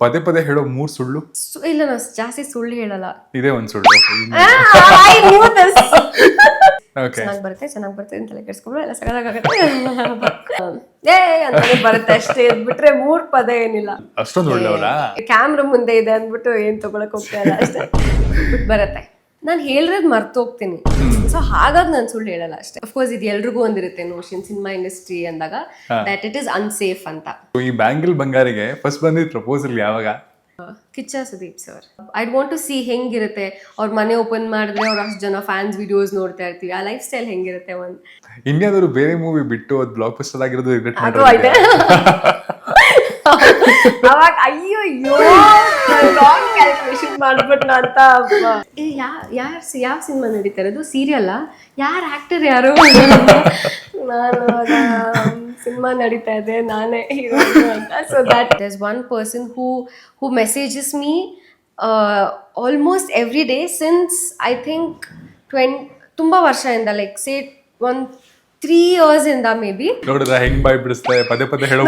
ಪದೇ ಪದೇ ಹೇಳೋ ಮೂರ್ ಸುಳ್ಳು? ಸು- ಇಲ್ಲ ನಾನು ಜಾಸ್ತಿ ಸುಳ್ಳು ಹೇಳಲ್ಲ. ಇದೇ ಒಂದ್ ಸುಳ್ಳು. ಓಕೆ ಚೆನ್ನಾಗಿ ಬರುತ್ತೆ ಚೆನ್ನಾಗಿ ಬರುತ್ತೆ ಅಂತ ತಲೆ ಕೆಡ್ಸ್ಕೊಂಡ್ರೆ ಎಲ್ಲ ಸಗದಾಗುತ್ತೆ ಏ ಅಂತಾನೆ ಬರುತ್ತೆ ಅಷ್ಟೇ. ಇದ್ ಬಿಟ್ರೆ ಮೂರ್ ಪದ ಏನಿಲ್ಲ. ಅಷ್ಟೊಂದು ಒಳ್ಳೆಯವರಾ? ಕ್ಯಾಮ್ರಾ ಮುಂದೆ ಇದೆ ಅಂದ್ಬಿಟ್ಟು ಏನ್ ತಗೊಳಕ್ ಹೋಗ್ತಾ ಇಲ್ಲ ಅಷ್ಟೇ. ಬರುತ್ತೆ. ನಾನು ಹೇಳಿರೋದ್ ಮರ್ತೋಗ್ತೀನಿ. ಸೊ ಹಾಗಾಗಿ ನಾನು ಸುಳ್ಳು ಹೇಳಲ್ಲ ಅಷ್ಟೇ. ಅಫ್ಕೋರ್ಸ್ ಇದು ಎಲ್ರಿಗೂ ಒಂದಿರುತ್ತೆ ನೋಷನ್ ಸಿನಿಮಾ ಇಂಡಸ್ಟ್ರಿ ಅಂದಾಗ ದಟ್ ಇಟ್ ಇಸ್ ಅನ್ಸೇಫ್ ಅಂತ. ಈ ಬ್ಯಾಂಗಲ್ ಬಂಗಾರಿಗೆ ಫಸ್ಟ್ ಬಂದಿದ್ ಪ್ರಪೋಸಲ್ ಯಾವಾಗ? Kichcha Sudeep sir. I want to see ಹೆಂಗಿರುತ್ತೆ. ಅವ್ರ ಮನೆ ಓಪನ್ ಮಾಡಿದ್ರೆ ಅವ್ರ ಅಷ್ಟು ಜನ ಫ್ಯಾನ್ಸ್ ವಿಡಿಯೋಸ್ ನೋಡ್ತಾ ಇರ್ತೀವಿ. ಆ ಲೈಫ್ ಸ್ಟೈಲ್ ಹೆಂಗಿರುತ್ತೆ ಒಂದು. ಇಂಡಿಯಾದವರು ಬೇರೆ ಮೂವಿ ಬಿಟ್ಟು ಅದು ಬ್ಲಾಕ್ ಬಸ್ಟರ್ ಆಗಿರೋದು ರಿಗ್ರೆಟ್ ಅದು ಇದೆ ಅವಾಗ ಅಯ್ಯೋ ಅಯ್ಯೋ ರಾಂಗ್ ಕ್ಯಾಲ್ಕುಲೇಷನ್ ಮಾಡ್ಬಿಟ್ನ ಅಂತ. ಏ ಯಾ ಯಾರ್ ಯಾವ ಸಿನಿಮಾ ನಡೀತಾರೆ? ಅದು ಸೀರಿಯಲ್ಲ ಯಾರು ಆಕ್ಟರ್ ಯಾರು? ನಾನು ಸಿನಿಮಾ ನಡೀತಾ ಇದೆ ನಾನೇ ಹೀರೋ ಅಂತ. So that is one person who who messages me almost every day since I think twenty ತುಂಬ ವರ್ಷದಿಂದ like say one three years ಇಂದ ಮೇ ಬಿ ನೋಡಿದ್ರೆ ಹೆಂಗ್ ಬಾಯ್ ಬಿಡಿಸ್ತಾರೆ? ಪದೇ ಪದೇ ಹೇಳೋ